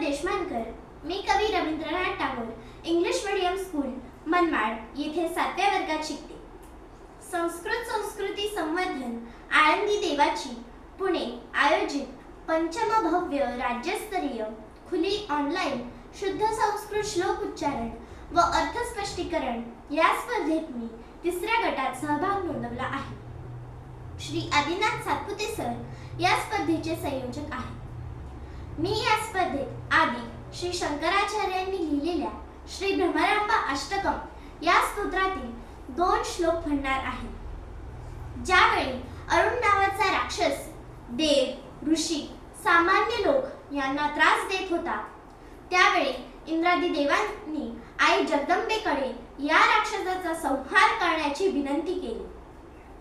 देशमानकर. मी कवी Rabindranath Tagore English medium school Manmad येथे सातव्या वर्गात शिकते. संस्कृत संस्कृती संवर्धन आळंदी देवाची पुणे आयोजित पंचम भव्य राज्यस्तरीय खुली ऑनलाईन शुद्ध संस्कृत श्लोक उच्चारण व अर्थस्पष्टीकरण या स्पर्धेत मी तिसऱ्या गटात सहभाग नोंदवला आहे. श्री आदिनाथ सातपुते सर या स्पर्धेचे संयोजक आहेत. मी या स्पर्धेत आधी श्री शंकराचार्यांनी लिहिलेल्या श्री भ्रमरांबा अष्टकम या स्तोत्रातील दोन श्लोक म्हणणार आहे. ज्यावेळी अरुण नावाचा राक्षस देव ऋषी सामान्य लोक यांना त्रास देत होता त्यावेळी इंद्रादी देवांनी आई जगदंबेकडे या राक्षसाचा संहार करण्याची विनंती केली.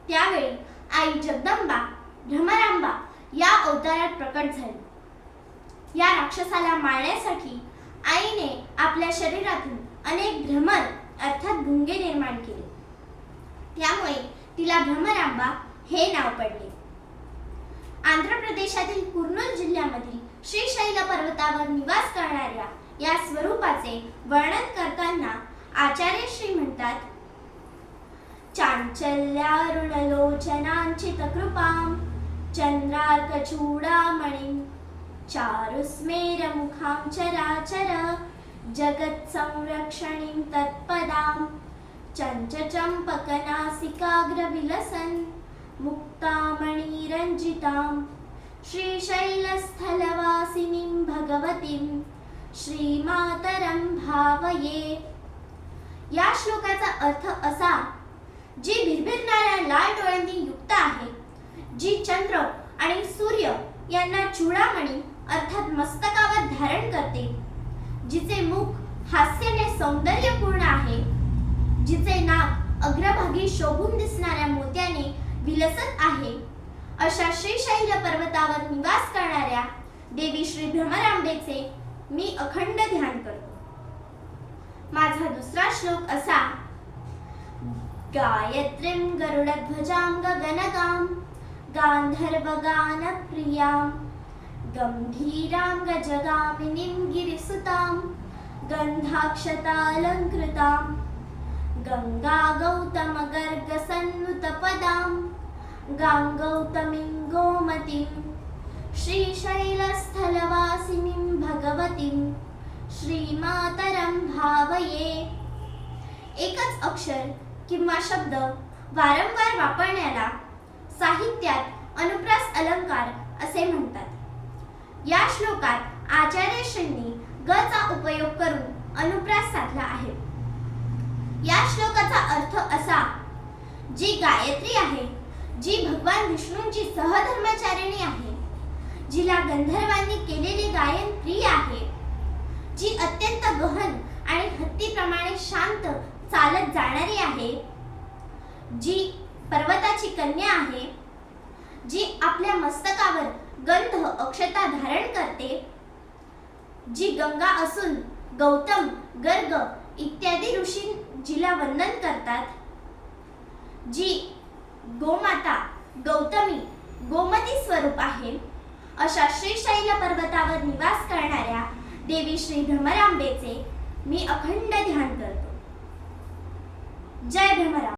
त्यावेळी आई जगदंबा भ्रमरांबा या अवतारात प्रकट झाली. या राक्षसाला मारण्यासाठी आईने आपल्या शरीरातून अनेक भ्रमर अर्थात भुंगे निर्माण केले. त्यामुळे तिला भ्रमरांबा हे नाव पडले. आंध्र प्रदेशातील कुर्नूल जिल्ह्यामधील श्रीशैल पर्वतावर निवास करणाऱ्या या स्वरूपाचे वर्णन करताना आचार्य श्री म्हणतात चांचल्यारुणलोचनांचित कृपां चंद्रार्कचूडामणिं चारुस्मेरमुखां चराचर जगत्संरक्षणीं तत्पदां चञ्चचम्पकनासिकाग्रविलसन् मुक्तामणिरञ्जितां श्रीशैलस्थलवासिनीं भगवतीं श्रीमातरं भावये। या श्लोकाचा अर्थ असा जी भिरभिरणाऱ्या लाल डोळ्यांनी युक्त आहे जी चंद्र आणि सूर्य यांना चूडामणी अर्थात मस्तकावर धारण करते जिचे मुख हास्याने सौंदर्यपूर्ण आहे. जिचे नाक अग्रभागी शोभून दिसणाऱ्या मोत्याने विलसत आहे. अशा श्रीशैल पर्वतावर निवास करणाऱ्या देवी श्री भ्रमरांबेचे मी अखंड ध्यान करतो. माझा दुसरा श्लोक असा. गायत्रीं गरुडध्वजां गगनगां गान्धर्वगानप्रियां गम्भीरां गजगामिनीं गिरिसुतां गन्धाक्षतालङ्कृतां गङ्गागौतमगर्गसन्नुतपदां गाङ्गौतमीं गोमतीं श्रीशैलस्थलवासिनीं भगवतीं श्रीमातरं भावये एकच अक्षर किंवा शब्द वारंवार वापरण्याला साहित्यात अनुप्रास अलंकार असे म्हणतात. या श्लोकात आचार्यश्रींनी ग चा उपयोग करून अनुप्रास साधला आहे. या श्लोकाचा अर्थ असा जी गायत्री आहे जी भगवान विष्णूंची सहधर्मचारिणी आहे जिला गंधर्वांनी केलेले गायन प्रिय आहे जी अत्यंत गहन आणि हत्तीप्रमाणे शांत चालत जाणारी आहे जी पर्वताची कन्या आहे जी आपल्या मस्तकावर गंध अक्षता धारण करते जी गंगा असून गौतम गर्ग इत्यादी ऋषी जिला वंदन करतात जी गोमाता गौतमी गोमती स्वरूप आहे. अशा श्रीशैल पर्वतावर निवास करणाऱ्या देवी श्री भ्रमरांबेचे मी अखंड ध्यान करतो. जय भ्रमरा